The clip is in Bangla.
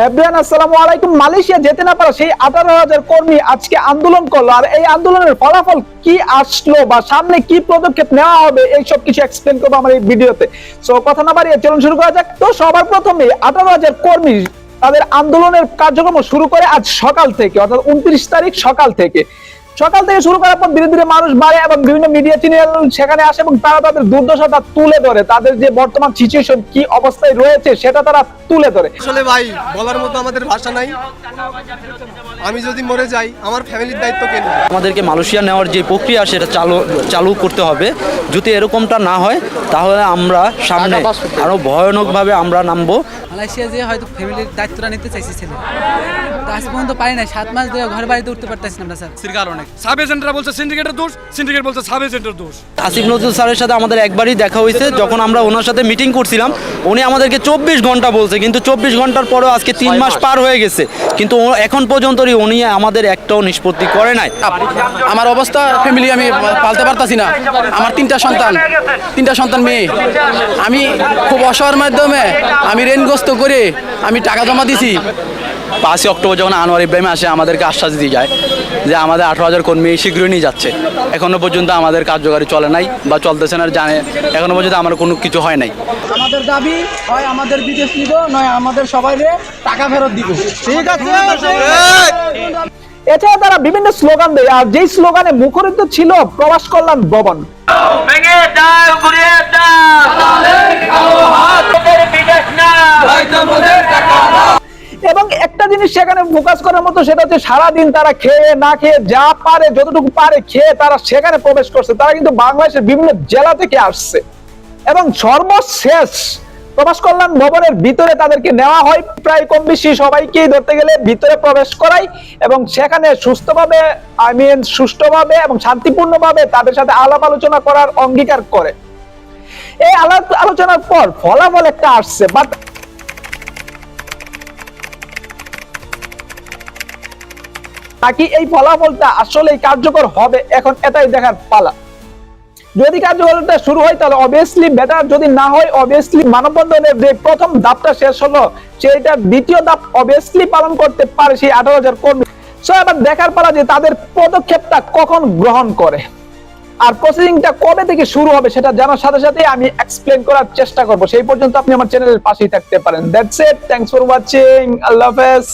এভরিওয়ান আসসালামু আলাইকুম। মালয়েশিয়া যেতে না পারা সেই আঠারো হাজার কর্মী আজকে আন্দোলন করল। আর এই আন্দোলনের ফলাফল কি আসলো বা সামনে কি পদক্ষেপ নেওয়া হবে এই সব কিছু এক্সপ্লেন করব আমার এই ভিডিওতে। সো কথা না বাড়িয়ে চলুন শুরু করা যাক। তো সবার প্রথমে আঠারো হাজার কর্মী তাদের আন্দোলনের কার্যক্রম শুরু করে আজ সকাল থেকে, অর্থাৎ উনত্রিশ তারিখ সকাল থেকে। সকাল থেকে শুরু করার পর ধীরে ধীরে মানুষ বাড়ে এবং বিভিন্ন মিডিয়া চ্যানেল সেখানে আসে এবং তারা তাদের দুর্দশাটা তুলে ধরে। তাদের যে বর্তমান সিচুয়েশন কি অবস্থায় রয়েছে সেটা তারা তুলে ধরে। আসলে ভাই বলার মতো আমাদের ভাষা নাই। আমি যদি মরে যাই আমার ফ্যামিলির দায়িত্ব কে আমাদেরকে মালয়েশিয়া নেওয়ার যে প্রক্রিয়া সেটা চালু চালু করতে হবে। যদি এরকমটা না হয় তাহলে আমরা সামনে আরও ভয়ানকভাবে আমরা নামবো। মালয়েশিয়া যে হয়তো ফ্যামিলির দায়িত্বটা নিতে চাইছে ছেলে। আজ পর্যন্ত পারি না সাত মাস ধরে ঘর বাড়িতে উঠতে পারতেছি না আমরা স্যার। সির কারণে সাব এজেন্টরা বলছে সিন্ডিকেটের দোষ সিন্ডিকেট বলছে সাব এজেন্টের দোষ। আসিফ নজরুল স্যারের সাথে আমাদের একবারই দেখা হয়েছে যখন আমরা ওনার সাথে মিটিং করছিলাম উনি আমাদেরকে চব্বিশ ঘণ্টা বলছে কিন্তু চব্বিশ ঘণ্টার পরেও আজকে তিন মাস পার হয়ে গেছে। কিন্তু ও- এখন পর্যন্তই উনি আমাদের একটাও নিষ্পত্তি করে নাই। আমার অবস্থা ফ্যামিলি আমি পালতে পারতাছি না। আমার তিনটা সন্তান তিনটা সন্তান মেয়ে। আমি খুব অসহায়ের মাধ্যমে আমি ঋণগ্রস্ত করে আমি টাকা জমা দিছি। পাঁচই অক্টোবর যখন আনোয়ার ইব্রাহিম আসে আমাদেরকে আশ্বাস দিয়ে যায় যে আমাদের আঠারো হাজার কর্মী শীঘ্রই নিয়ে যাচ্ছে। এখনও পর্যন্ত আমাদের কার্যকারী চলে নাই বা চলতেছে না জানে। এখনও পর্যন্ত আমার কোনো কিছু হয় নাই। আমাদের দাবি হয় আমাদের বিদেশ নিব নয় আমাদের সবাই টাকা ফেরত দিব। ঠিক আছে এছাড়া তারা বিভিন্ন স্লোগান দেয় আর যেই স্লোগানে মুখরিত ছিল প্রবাস কল্যাণ ভবন ভেঙে দাও, ঘুরিয়ে দাও। এবং একটা জিনিস সেখানে ফোকাস করার মতো, সেটা হচ্ছে সারাদিন তারা খেয়ে না খেয়ে যা পারে, যতটুকু পারে খেয়ে তারা সেখানে প্রবেশ করছে। তারা কিন্তু বাংলাদেশের বিভিন্ন জেলা থেকে আসছে। এবং সর্বশেষ প্রবাস কল্যাণ ভবনের ভিতরে তাদেরকে নেওয়া হয়। প্রায় কম বেশি সবাইকেই ধরতে গেলে ভিতরে প্রবেশ করাই এবং সেখানে সুস্থভাবে আই মিন সুষ্ঠুভাবে এবং শান্তিপূর্ণভাবে তাদের সাথে আলাপ আলোচনা করার অঙ্গীকার করে। এই আলাপ আলোচনার পর ফলাফল একটা আসছে বাট নাকি এই ফলাফলটা আসলেই কার্যকর হবে? এখন এটাই দেখার পালা। যদি কার্যকরটা শুরু হয়, তাহলে অবভিয়াসলি বেটার যদি না হয় অবভিয়াসলি মানববন্ধনের যে প্রথম ধাপটা শেষ হলো সেটা দ্বিতীয় ধাপ অবভিয়াসলি পালন করতে পারে সেই আঠারো হাজার কর্মী। সো এবার দেখার পালা যে তাদের পদক্ষেপটা কখন গ্রহণ করে। আর প্রসেসিংটা কবে থেকে শুরু হবে সেটা জানার সাথে সাথে আমি এক্সপ্লেন করার চেষ্টা করব। সেই পর্যন্ত আপনি আমার চ্যানেলের পাশেই থাকতে পারেন। That's it thanks for watching আল্লাহ হাফেজ।